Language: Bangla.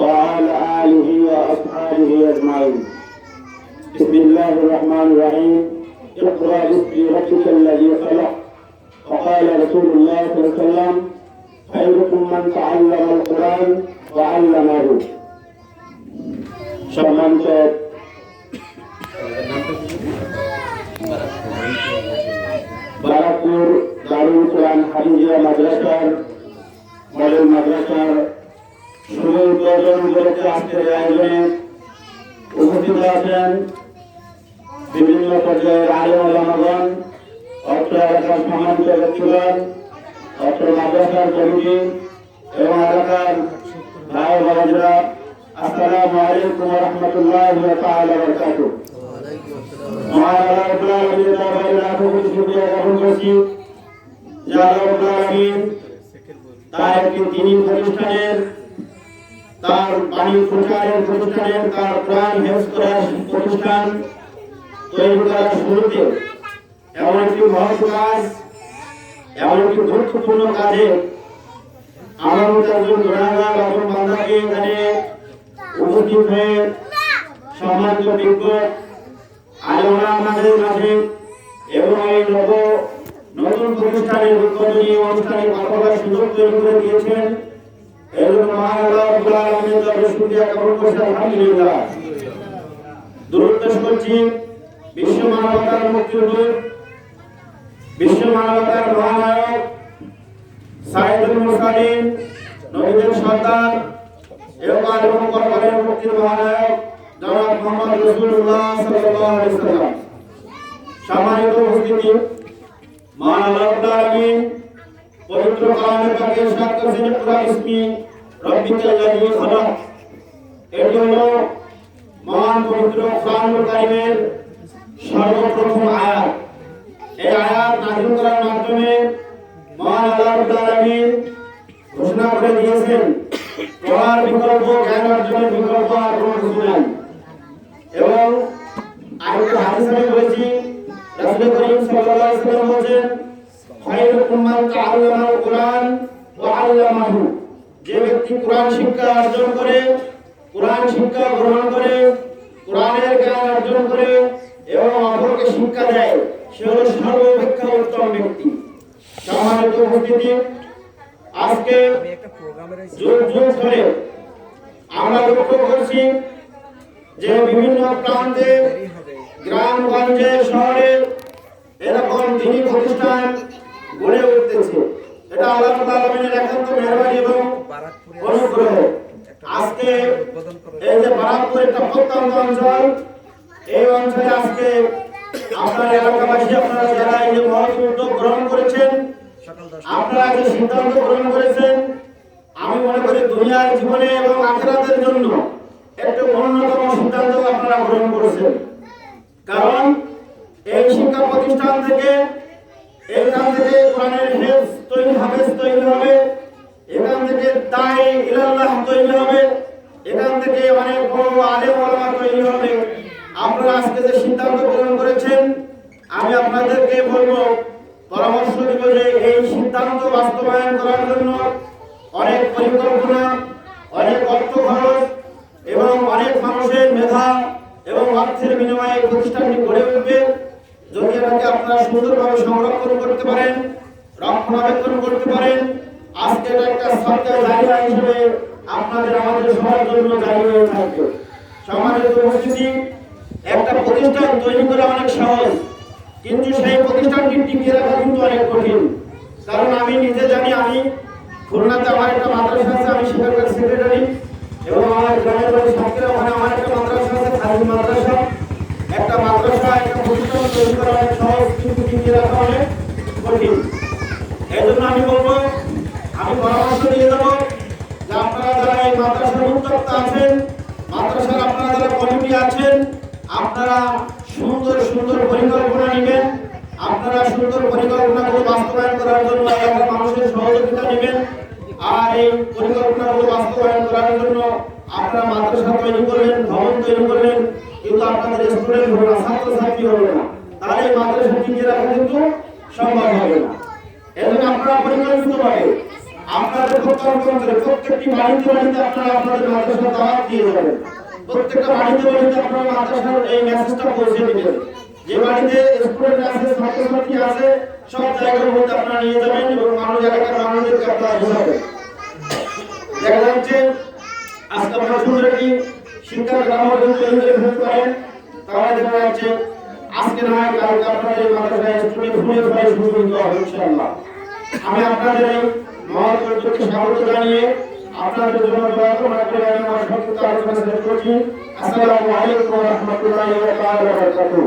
وعلى آله وأصحابه أجمعين بسم الله الرحمن الرحيم اقرأ باسم ربك الذي خلق وقال رسول الله صلى الله عليه وسلم خيركم من تعلم القرآن وعلمه সম্মানিত বারাকপুর দারুল কোরআন হাফিজিয়া মাদ্রাসার মডেল মাদ্রাসার শুভ উদ্বোধন উপলক্ষে আজকের আয়োজনে উপস্থিত আছেন বিভিন্ন পর্যায়ের আলেম ওলামাগণ অত্র এলাকার সম্মানিত ব্যক্তিগণ অত্র মাদ্রাসার কমিটি এবং এলাকার ভাই বোনেরা আসসালামু আলাইকুম রাহমাতুল্লাহি বারাকাতুহু। মহান আল্লাহ আলামিনের দরবারে লাখো কোটি শুকরিয়া জ্ঞাপন করছি। যে আল্লাহ রাব্বুল তার একটি দিনী প্রতিষ্ঠানের তার বাণী প্রচারের প্রতিষ্ঠানের, তার প্রাণ করার প্রতিষ্ঠান তৈরি করার শুরুতে এমন একটি কাজ এমন একটি গুরুত্বপূর্ণ কাজে আমার আমাদের এবং নতুন প্রতিষ্ঠানের উদ্বোধনী অনুষ্ঠানে সুযোগ তৈরি করে দিয়েছেন। এই জন্য মহান আল্লাহ রাব্বুল আলামিনের দরবারে শুকরিয়া জ্ঞাপন করছি আলহামদুলিল্লাহ দূরত্ব করছি বিশ্ব মানবতার মুক্তিযুদ্ধ বিশ্ব মানবতার মহানায়ক সাইদুল মুরসালিন নবীদের সন্তান এবং আলম ওয়াসাল্লাম। সম্মানিত উপস্থিতি মহান আল্লাহ আলামিন পবিত্র কালামের পাকে সাত করেছেন পুরা ইসমি রব্বিকাল লাযী খালাক এটি হলো মহান পবিত্র কোরআনুল কারীমের সর্বপ্রথম আয়াত। এই আয়াত নাযিল করার মাধ্যমে মহান আল্লাহ আলামিন ঘোষণা করে দিয়েছেন তোমার বিকল্প, জ্ঞান অর্জনের বিকল্প আর কোনো কিছু নাই। এবং আরেকটা হাদিস আমি বলেছি রাসূল করিম সাল্লাল্লাহু আলাইহি ওয়াসাল্লাম বলেন খায়রুকুম মান তাআল্লামাল কুরআন যে ব্যক্তি কোরআন শিক্ষা অর্জন করে, কোরআন শিক্ষা গ্রহণ করে, কোরআনের অর্জন করে এবং অপরকে শিক্ষা দেয়, সে হলো সর্বাপেক্ষা উত্তম ব্যক্তি। সম্মানিত উপস্থিতি, আজকে আমরা লক্ষ্য করছি যে বিভিন্ন প্রান্তে গ্রামগঞ্জে শহরে এরকম দিনী প্রতিষ্ঠান গড়ে উঠতেছে। এটা আল্লাহ আলমিনের একান্ত মেহরবানি এবং অনুগ্রহ। আজকে এই যে বারাকপুর একটা প্রত্যন্ত অঞ্চল, এই অঞ্চলে আজকে আপনার এলাকাবাসী, আপনারা যারা এই যে মহৎ উদ্যোগ গ্রহণ করেছেন, আপনারা যে সিদ্ধান্ত গ্রহণ করেছেন, আমি মনে করি দুনিয়ার জীবনে এবং আখেরাতের জন্য একটা অন্যতম সিদ্ধান্ত আপনারা গ্রহণ করেছেন। কারণ এই শিক্ষা প্রতিষ্ঠান থেকে এখান থেকে কোরআনের হেফজ তৈরি হাফেজ তৈরি হবে। এখান থেকে দাই ইলাল্লাহ তৈরি হবে। এখান থেকে অনেক বড় আলেম ওলামা তৈরি হবে। আপনারা আজকে যে সিদ্ধান্ত গ্রহণ করেছেন, আমি আপনাদেরকে বলব, পরামর্শ দিব যে এই সিদ্ধান্ত বাস্তবায়ন করার জন্য অনেক পরিকল্পনা, অনেক অর্থ খরচ এবং অনেক মানুষের মেধা এবং অর্থের বিনিময়ে প্রতিষ্ঠানটি গড়ে উঠবে। আপনারা সুন্দরভাবে সংরক্ষণ করতে পারেন, রক্ষণাবেক্ষণ করতে পারেন। আজকে একটা সরকার জায়গা হিসেবে আপনাদের, আমাদের সবার জন্য জারি হয়ে থাকবে। সমাজের উপস্থিতি, একটা প্রতিষ্ঠান তৈরি করা অনেক সহজ, কিন্তু সেই প্রতিষ্ঠানটি টিকিয়ে রাখা কিন্তু অনেক কঠিন। কারণ আমি নিজে জানি, আমি খুলনাতে আমার একটা মাদ্রাসা আছে আমি সেখানকার সেক্রেটারি এবং আমার গ্রামের বাড়ি সাতক্ষীরা ওখানে আমার একটা মাদ্রাসা আছে খালি মাদ্রাসা একটা মাদ্রাসা একটা প্রতিষ্ঠান তৈরি করা অনেক সহজ কিন্তু রাখা অনেক কঠিন। এই জন্য আমি বলব, আমি পরামর্শ দিয়ে দেবো যে আপনারা যারা এই মাদ্রাসার উদ্যোক্তা আছেন, মাদ্রাসার আপনারা যারা কমিটি আছেন, আপনারা সুন্দর সুন্দর পরিকল্পনা নেবেন। আপনারা সুন্দর পরিকল্পনাগুলো বাস্তবায়ন করার জন্য এলাকার মানুষের সহযোগিতা নেবেন। আর এই পরিকল্পনাগুলো বাস্তবায়ন করার জন্য আপনারা মাদ্রাসা তৈরি করলেন, ভবন তৈরি করলেন, কিন্তু আপনাদের স্টুডেন্ট হবে না ছাত্রছাত্রী হবে না। তাহলে মাদ্রাসা টিকিয়ে রাখা কিন্তু সম্ভব হবে না। এজন্য আপনারা পরিকল্পিতভাবে আপনাদের প্রত্যন্ত প্রত্যেকটি বাড়িতে বাড়িতে আপনারা আপনাদের মাদ্রাসা যাবেন প্রত্যেকটা বাড়িতে বাড়িতে আপনারা মাদ্রাসার এই মেসেজটা পৌঁছে দিবেন। যে বাড়িতে স্টুডেন্ট আছে ছাত্রছাত্রী আছে, সব জায়গার মধ্যে আপনারা নিয়ে যাবেন এবং মানুষ এলাকার মানুষদেরকে আপনারা বোঝাবেন। দেখা যাচ্ছে, আজকে আমরা সুন্দর একটি শিক্ষার গ্রামের জন্য তৈরি করে তাহলে দেখা যাচ্ছে আজকে না হয় কালকে আপনাদের মাদ্রাসায় স্কুলে ফুলের প্রায় শুরু করতে হবে ইনশাআল্লাহ। আমি আপনাদের এই মহৎ উদ্যোগকে স্বাগত জানিয়ে আপনাদের জন্য দোয়া করে আমি আমার সংক্ষিপ্ত আলোচনা শেষ করছি। আসসালামু আলাইকুম ওয়া ওয়া বারাকাতুহু।